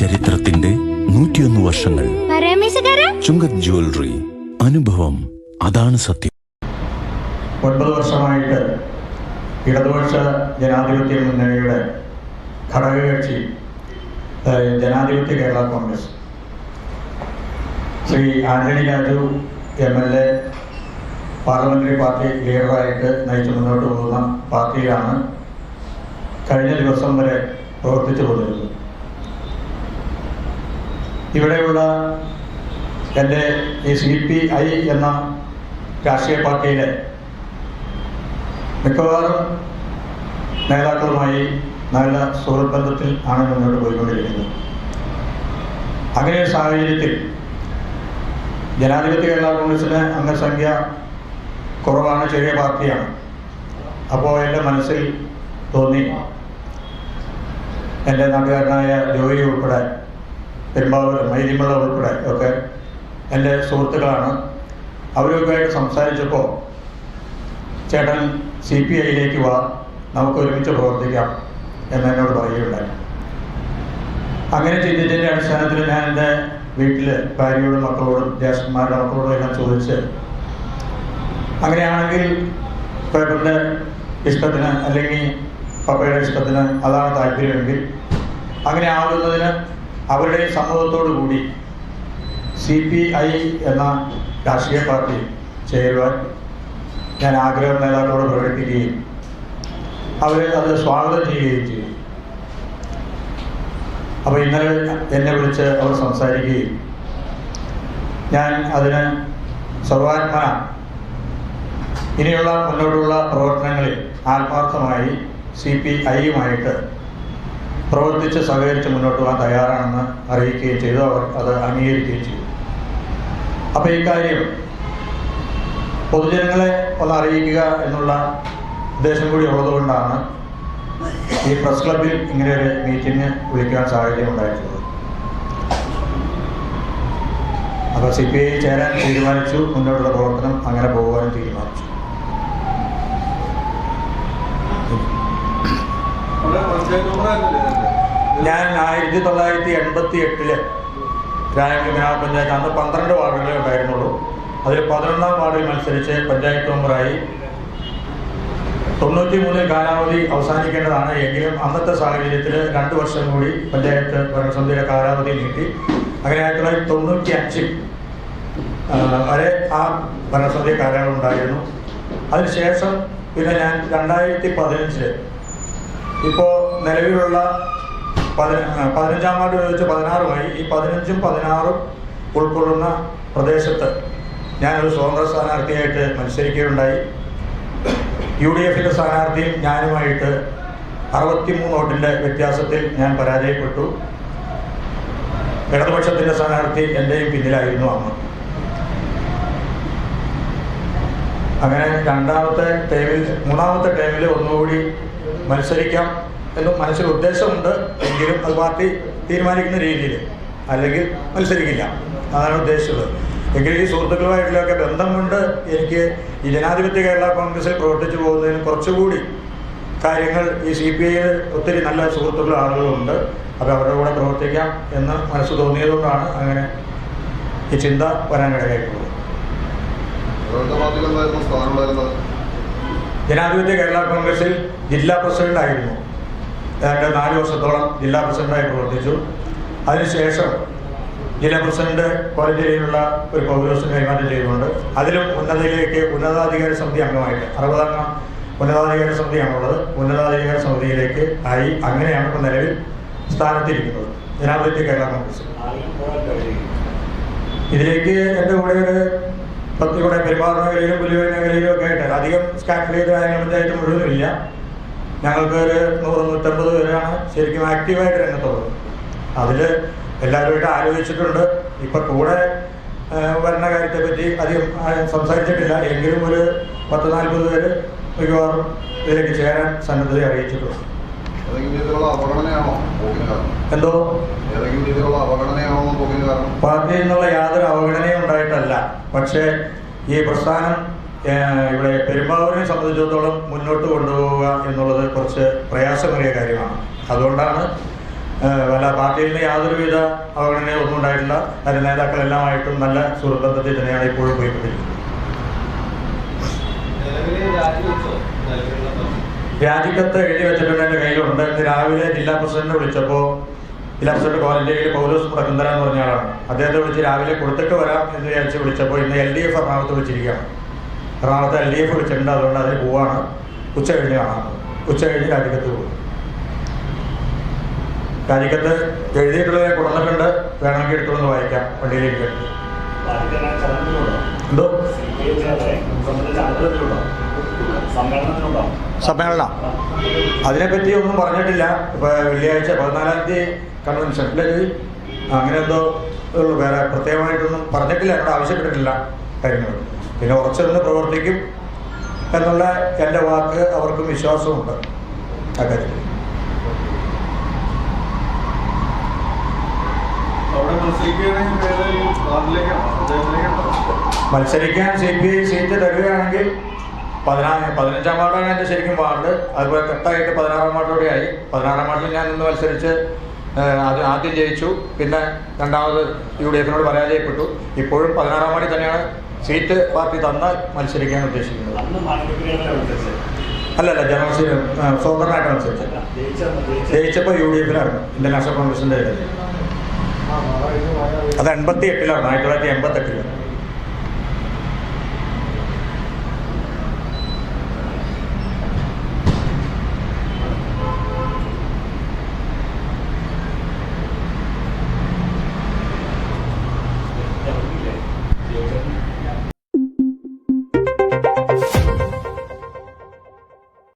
ചരിത്രത്തിന്റെ നൂറ്റിയൊന്ന് വർഷങ്ങൾ. ചുങ്കത് ജ്വല്ലറി. അനുഭവം. അതാണ് സത്യം. ഒൻപത് വർഷമായിട്ട് ഇടതുപക്ഷ ജനാധിപത്യ മുന്നണിയുടെ ഘടകകക്ഷി ജനാധിപത്യ Kerala Congress. Shri Antony Raju M L A parliamentary party ലീഡറായിട്ട് നയിച്ചു മുന്നോട്ട് പോകുന്ന പാർട്ടിയിലാണ് കഴിഞ്ഞ ദിവസം വരെ പ്രവർത്തിച്ചു പോന്നിരുന്നത് ഇവിടെയുള്ള എന്റെ ഈ സി പി ഐ എന്ന രാഷ്ട്രീയ പാർട്ടിയിലെ മിക്കവാറും നേതാക്കളുമായി നല്ല സുഹൃത്ത് ബന്ധത്തിൽ ആണ് മുന്നോട്ട് പോയിക്കൊണ്ടിരിക്കുന്നത്. അങ്ങനെ ഒരു സാഹചര്യത്തിൽ ജനാധിപത്യ കേരള കോൺഗ്രസിന് അംഗസംഖ്യ കുറവാണ് ചെറിയ പാർട്ടിയാണ്. അപ്പോൾ എന്റെ മനസ്സിൽ തോന്നി. എന്റെ നാട്ടുകാരനായ ജോയി ഉൾപ്പെടെ പെരുമ്പാവൂർ മൈലിമല ഉൾപ്പെടെ ഒക്കെ എന്റെ സുഹൃത്തുക്കളാണ്. അവരൊക്കെയായിട്ട് സംസാരിച്ചപ്പോൾ ചേട്ടൻ സി പി ഐയിലേക്ക് വാ നമുക്ക് ഒരുമിച്ച് പ്രവർത്തിക്കാം എന്നോട് പറയുകയുണ്ടായി. അങ്ങനെ ചിന്തിച്ചതിന്റെ അടിസ്ഥാനത്തിൽ ഞാൻ എന്റെ വീട്ടിൽ ഭാര്യയോടും മക്കളോടും ജ്യേഷ്ഠന്മാരുടെ മക്കളോടും എല്ലാം ചോദിച്ച് അങ്ങനെയാണെങ്കിൽ പേപ്പറിന്റെ ഇഷ്ടത്തിന് അല്ലെങ്കിൽ പപ്പയുടെ ഇഷ്ടത്തിന് അതാണ് താല്പര്യമെങ്കിൽ അങ്ങനെ ആകുന്നതിന് അവരുടെ സമ്മതത്തോടു കൂടി സി പി ഐ എന്ന രാഷ്ട്രീയ പാർട്ടി ചേരുവാൻ ഞാൻ ആഗ്രഹം നേതാക്കളോട് പ്രകടിപ്പിക്കുകയും അവർ അത് സ്വാഗതം ചെയ്യുകയും ചെയ്തു. അപ്പോൾ ഇന്നലെ എന്നെ വിളിച്ച് അവർ സംസാരിക്കുകയും ഞാൻ അതിന് സർവാത്മന ഇനിയുള്ള മുന്നോട്ടുള്ള പ്രവർത്തനങ്ങളിൽ ആത്മാർത്ഥമായി സി പി ഐയുമായിട്ട് പ്രവർത്തിച്ച് സഹകരിച്ച് മുന്നോട്ട് പോകാൻ തയ്യാറാണെന്ന് അറിയിക്കുകയും ചെയ്തു. അവർ അത് അംഗീകരിക്കുകയും ചെയ്തു. അപ്പോൾ ഇക്കാര്യം പൊതുജനങ്ങളെ ഒന്ന് അറിയിക്കുക എന്നുള്ള ഉദ്ദേശം കൂടി ഉള്ളതുകൊണ്ടാണ് ഈ പ്രസ് ക്ലബിൽ ഇങ്ങനെ ഒരു മീറ്റിംഗ് വിളിക്കാൻ സാഹചര്യം ഉണ്ടായിട്ടുള്ളത്. അപ്പോൾ സി പി ഐ ചേരാൻ തീരുമാനിച്ചു. മുന്നോട്ടുള്ള പ്രവർത്തനം അങ്ങനെ പോകുവാനും തീരുമാനിച്ചു. ഞാൻ ആയിരത്തി തൊള്ളായിരത്തി എൺപത്തി എട്ടിൽ രായപുരം ഗ്രാമപഞ്ചായത്ത് അന്ന് പന്ത്രണ്ട് വാർഡുകളെ ഉണ്ടായിരുന്നുള്ളൂ. അതിൽ പതിനൊന്നാം വാർഡിൽ മത്സരിച്ച് പഞ്ചായത്ത് മെമ്പറായി. തൊണ്ണൂറ്റി മൂന്നിൽ കാലാവധി അവസാനിക്കേണ്ടതാണ് എങ്കിലും അന്നത്തെ സാഹചര്യത്തിൽ രണ്ട് വർഷം കൂടി പഞ്ചായത്ത് ഭരണസമിതിയുടെ കാലാവധി നീട്ടി. അങ്ങനെ ആയിരത്തി തൊള്ളായിരത്തി തൊണ്ണൂറ്റി അഞ്ചിൽ വരെ ആ ഭരണസമിതി കാലയളവ് ഉണ്ടായിരുന്നു. അതിനുശേഷം പിന്നെ ഞാൻ രണ്ടായിരത്തി പതിനഞ്ചിൽ ഇപ്പോൾ നിലവിലുള്ള പതിനഞ്ചാം വാർഡ് ചോദിച്ച് പതിനാറുമായി. ഈ പതിനഞ്ചും പതിനാറും ഉൾക്കൊള്ളുന്ന പ്രദേശത്ത് ഞാനൊരു സ്വതന്ത്ര സ്ഥാനാർത്ഥിയായിട്ട് മത്സരിക്കുകയുണ്ടായി. യു ഡി എഫിന്റെ സ്ഥാനാർത്ഥിയും ഞാനുമായിട്ട് അറുപത്തിമൂന്ന് വോട്ടിന്റെ വ്യത്യാസത്തിൽ ഞാൻ പരാജയപ്പെട്ടു. ഇടതുപക്ഷത്തിന്റെ സ്ഥാനാർത്ഥി എന്റെയും പിന്നിലായിരുന്നു അന്ന് അങ്ങനെ രണ്ടാമത്തെ ടേമിൽ മൂന്നാമത്തെ ടേമിൽ ഒന്നുകൂടി മത്സരിക്കാം. എന്നും മനസ്സിൽ ഉദ്ദേശമുണ്ട് എങ്കിലും അത് പാർട്ടി തീരുമാനിക്കുന്ന രീതിയിൽ അല്ലെങ്കിൽ മത്സരിക്കില്ല. അതാണ് ഉദ്ദേശിച്ചത്. എങ്കിലും ഈ സുഹൃത്തുക്കളുമായിട്ടുള്ളൊക്കെ ബന്ധം കൊണ്ട് എനിക്ക് ഈ ജനാധിപത്യ കേരള കോൺഗ്രസിൽ പ്രവർത്തിച്ചു പോകുന്നതിന് കുറച്ചുകൂടി കാര്യങ്ങൾ ഈ സി പി ഐയിൽ ഒത്തിരി നല്ല സുഹൃത്തുക്കളും ആളുകളുണ്ട്. അപ്പോൾ അവരുടെ കൂടെ പ്രവർത്തിക്കാം എന്ന് മനസ്സ് തോന്നിയതുകൊണ്ടാണ് അങ്ങനെ ഈ ചിന്ത വരാൻ ഇടയായിട്ടുള്ളത് സ്ഥാനം ജനാധിപത്യ കേരള കോൺഗ്രസിൽ ജില്ലാ പ്രസിഡന്റ് ആയിരുന്നു ഏതാണ്ട് നാല് വർഷത്തോളം ജില്ലാ പ്രസിഡന്റായി പ്രവർത്തിച്ചു. അതിനുശേഷം ജില്ലാ പ്രസിഡന്റ് കോളേജിലുള്ള ഒരു പൗരോസിന് കൈമാറ്റം ചെയ്തിട്ടുണ്ട് അതിലും ഉന്നതയിലേക്ക് ഉന്നതാധികാര സമിതി അംഗമായിട്ട് അറുപതാം ഉന്നതാധികാര സമിതിയാണുള്ളത്. ഉന്നതാധികാര സമിതിയിലേക്ക് ആയി അങ്ങനെയാണ് ഇപ്പോൾ നിലവിൽ സ്ഥാനത്തിരിക്കുന്നത്. ജനാധിപത്യ കേരള കോൺഗ്രസ്. ഇതിലേക്ക് എന്റെ കൂടെ ഒരു പത്ത് കൂടെ പെരുമാറ മേഖലയിലും പുലിയൂർ മേഖലയിലും ഒക്കെ ആയിട്ട് അധികം സ്കാൻ ചെയ്ത പഞ്ചായത്ത് മുഴുവനുമില്ല ഞങ്ങൾക്ക് ഒരു നൂറ് നൂറ്റമ്പത് പേരാണ് ശരിക്കും ആക്റ്റീവായിട്ട് രംഗത്തുള്ളത്. അതിൽ എല്ലാവരുമായിട്ട് ആലോചിച്ചിട്ടുണ്ട്. ഇപ്പം കൂടെ വരുന്ന വരണ കാര്യത്തെ പറ്റി അധികം സംസാരിച്ചിട്ടില്ല. എങ്കിലും ഒരു പത്ത് നാൽപ്പത് പേര് മിക്കവാറും ഇതിലേക്ക് ചേരാൻ സന്നദ്ധത അറിയിച്ചിട്ടുണ്ട്. എന്തോ? പാർട്ടിയിൽ നിന്നുള്ള യാതൊരു അവഗണനയും ഉണ്ടായിട്ടല്ല. പക്ഷേ ഈ പ്രസ്ഥാനം ഇവിടെ പെരുമ്പാവൂരിനെ സംബന്ധിച്ചിടത്തോളം മുന്നോട്ട് കൊണ്ടുപോവുക എന്നുള്ളത് കുറച്ച് പ്രയാസമേറിയ കാര്യമാണ്. അതുകൊണ്ടാണ് വല്ല പാർട്ടിയിൽ നിന്ന് യാതൊരുവിധ അവഗണനയും ഒന്നും ഉണ്ടായിട്ടില്ല. അതിന്റെ നേതാക്കളെല്ലാമായിട്ടും നല്ല സുഹൃത്ബന്ധത്തിൽ തന്നെയാണ് ഇപ്പോഴും പോയിക്കൊണ്ടിരിക്കുന്നത് രാജിക്കത്ത് എഴുതി വെച്ചിട്ടുണ്ട് എന്റെ കയ്യിലുണ്ട്. ഇന്ന് രാവിലെ ജില്ലാ പ്രസിഡന്റ് വിളിച്ചപ്പോൾ ജില്ലാ പ്രസിഡന്റ് കോലഞ്ചേരിയിൽ പൗലോസ് മുടക്കുന്തര എന്ന് പറഞ്ഞ ആളാണ്. അദ്ദേഹത്തെ വിളിച്ച് രാവിലെ കൊടുത്തിട്ട് വരാം എന്ന് വിചാരിച്ച് വിളിച്ചപ്പോൾ ഇന്ന് എൽ ഡി എഫ് എറണാകുളത്ത് വിളിച്ചിരിക്കുകയാണ് എറണാകുളത്ത് എൽ ഡി എഫ് വിളിച്ചിട്ടുണ്ട്. അതുകൊണ്ട് അതിൽ പോവാണ്. ഉച്ച കഴിഞ്ഞ് കാണാം. ഉച്ച കഴിഞ്ഞ് കാലിക്കത്ത് പോകും. കാലിക്കത്ത് എഴുതിയിട്ടുള്ളത് കൊടുത്തിട്ടുണ്ട്. വേണമെങ്കിൽ എടുത്തുകൊണ്ട് വായിക്കാം. പള്ളിയിലേക്ക് എന്തോ? സമ്മേളനം. അതിനെപ്പറ്റി ഒന്നും പറഞ്ഞിട്ടില്ല. ഇപ്പൊ വെള്ളിയാഴ്ച പതിനാലാം തീയതി കൺവെൻഷൻ അല്ലെങ്കിൽ അങ്ങനെ എന്തോ വേറെ പ്രത്യേകമായിട്ടൊന്നും പറഞ്ഞിട്ടില്ല. എന്നോട് ആവശ്യപ്പെട്ടിട്ടില്ല കാര്യങ്ങൾ പിന്നെ ഉറച്ചിരുന്ന് പ്രവർത്തിക്കും എന്നുള്ള എന്റെ വാക്ക് അവർക്കും വിശ്വാസമുണ്ട്. അക്കാര്യത്തിൽ മത്സരിക്കാൻ സി പി ഐ സീറ്റ് തരികയാണെങ്കിൽ പതിനാറ് പതിനഞ്ചാം വാർഡാണ് എന്റെ ശരിക്കും വാർഡ്. അതുപോലെ കട്ടായിട്ട് പതിനാറാം വാർഡോടെ ആയി. പതിനാറാം വാർഡിൽ ഞാൻ ഇന്ന് മത്സരിച്ച് അത് ആദ്യം ജയിച്ചു. പിന്നെ രണ്ടാമത് യു ഡി എഫിനോട് പരാജയപ്പെട്ടു. ഇപ്പോഴും പതിനാറാം വാർഡിൽ തന്നെയാണ് സീറ്റ് പാർട്ടി തന്നാൽ മത്സരിക്കാൻ ഉദ്ദേശിക്കുന്നത്. അല്ലല്ല ജനറൽ സീറ്റ് സ്വതന്ത്രനായിട്ട് ജയിച്ചപ്പോൾ യു ഡി എഫിലാണ് ഇന്ത്യൻ നാഷണൽ കോൺഗ്രസിന്റെ അത് എൺപത്തി എട്ടിലാണ് ആയിരത്തി തൊള്ളായിരത്തി എൺപത്തെട്ടിലാണ്